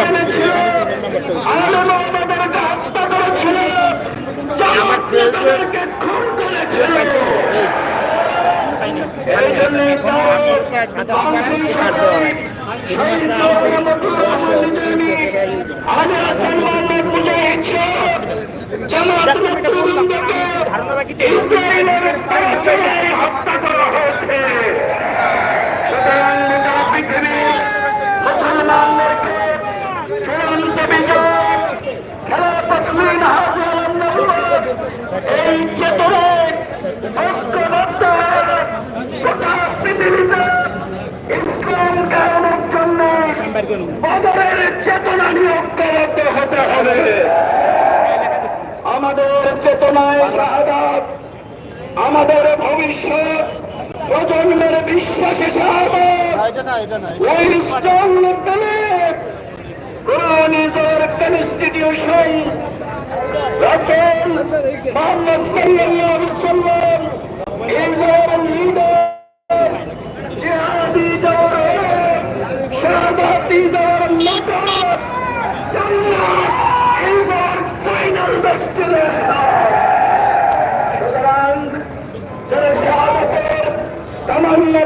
এনেছিল আলমবাদেরকে হত্যা করেছিল জামাতকে খুন করেছিল এই জন্য হত্যা করা হয়েছে সুতরাং গোটা পৃথিবীর মুসলমানদেরকে চূড়ান্ত বিজয় খেলাপথমিন হাজার এই চেতনায় ঐক্যবদ্ধ হয়ে গোটা পৃথিবীতে ইসলাম কায়নের জন্য বদরের চেতনা নিয়ে ঐক্যবদ্ধ হতে হবে। আমাদের চেতনায় শাহাদাত আমাদের ভবিষ্যৎ প্রজন্মের বিশ্বাসে শাহাদাত।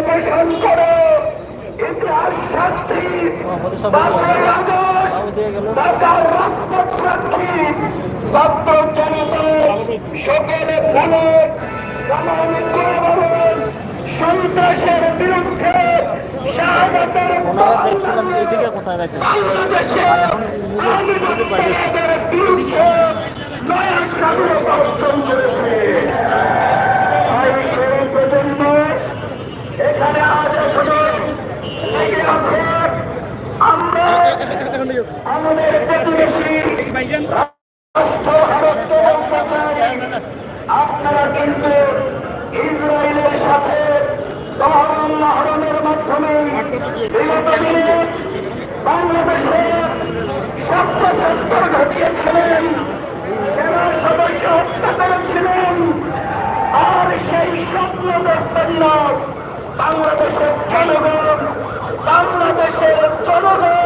পোষণ করো ইতিহাস সাক্ষী বাঁচার আদর্শ বাঁচার রাজপথ সাক্ষী সত্য জনতা সকলে ভালো তামান্না করে বলুন সন্ত্রাসের বিরুদ্ধে শাহাদাতের দেখছিলাম এদিকে কোথায় বিরুদ্ধে নয়া স্বাধীনতা অর্জন আমাদের প্রতিবেশী আপনারা কিন্তু ইসরায়েলের সাথে তহরম মাধ্যমে বাংলাদেশে স্বাস্থ্য ঘটিয়েছিলেন, সেনা সদস্য হত্যা করেছিলেন, আর সেই স্বপ্ন দেখবেন না, বাংলাদেশের জনগণ বাংলাদেশের জনগণ।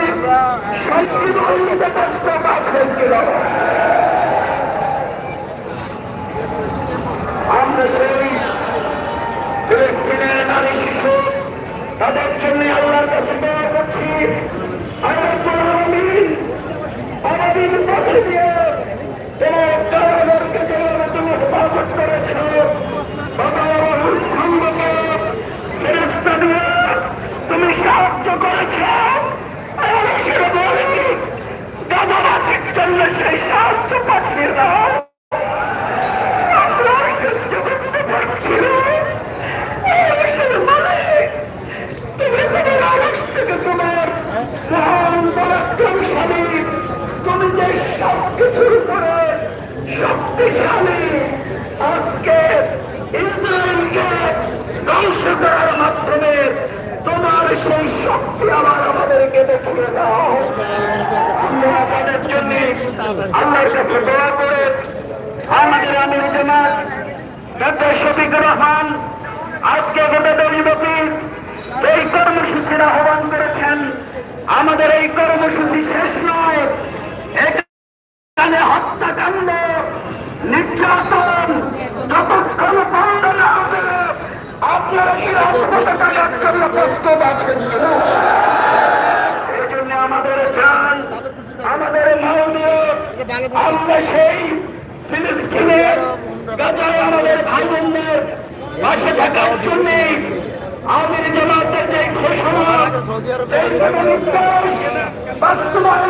ইসলাম সংবিধানিক প্রস্তাব আছেন কিনা আমরা সেই ফিলিস্তিনের নারী শিশু, তাদের জন্য আল্লাহর কাছে দোয়া করছি। আমিন আমাদের পথে দিয়ে যে সব উপরে শক্তিশালী আজকে ইসরায়েলকে ধ্বংস করার মাধ্যমে তোমার সেই শক্তি আবার আমাদেরকে দেখিয়ে দাও আমরা আমাদের জন্য আল্লাহর কাছে দোয়া করে আমাদের আমির জামাত ডক্টর শফিকুর রহমান আজকে গোটা দলীয় এই কর্মসূচির আহ্বান করেছেন আমাদের এই কর্মসূচি শেষ নয় এখানে হত্যাকাণ্ড নির্যাতন যতক্ষণ বন্ধ না হবে আপনারা কি রাজপথে থাকার জন্য প্রস্তুত আছেন কিনা? আমাদের চান আমাদের মাননীয়, আমরা সেই ফিলিস্তিনের গাজায় আমাদের ভাই বোনদের পাশে থাকার জন্য আমাদের জামাতের যে ঘোষণা জন্য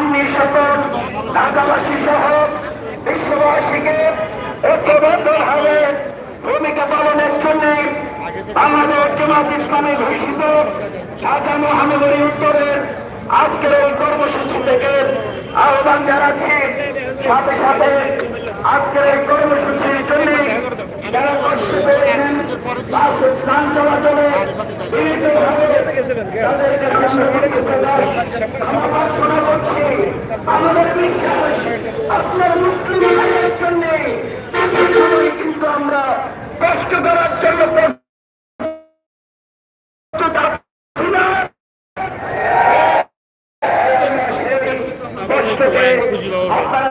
আমি সকল ঢাকাবাসী সহ বিশ্ববাসীকে ঐক্যবদ্ধভাবে ভূমিকা পালনের জন্য বাংলাদেশ জামাত ইসলামী ঘোষিত ঢাকা মহানগরী উত্তরের আজকের এই কর্মসূচি থেকে আহ্বান জানাচ্ছি। সাথে সাথে আজকের এই কর্মসূচির জন্য যারা কষ্ট পেয়েছেন চলাচলে তাদের। আমাদের বিশ্বাস আপনার মুসলিম জন্য কিন্তু আমরা কষ্ট করার জন্য না। কষ্টকে আপনারা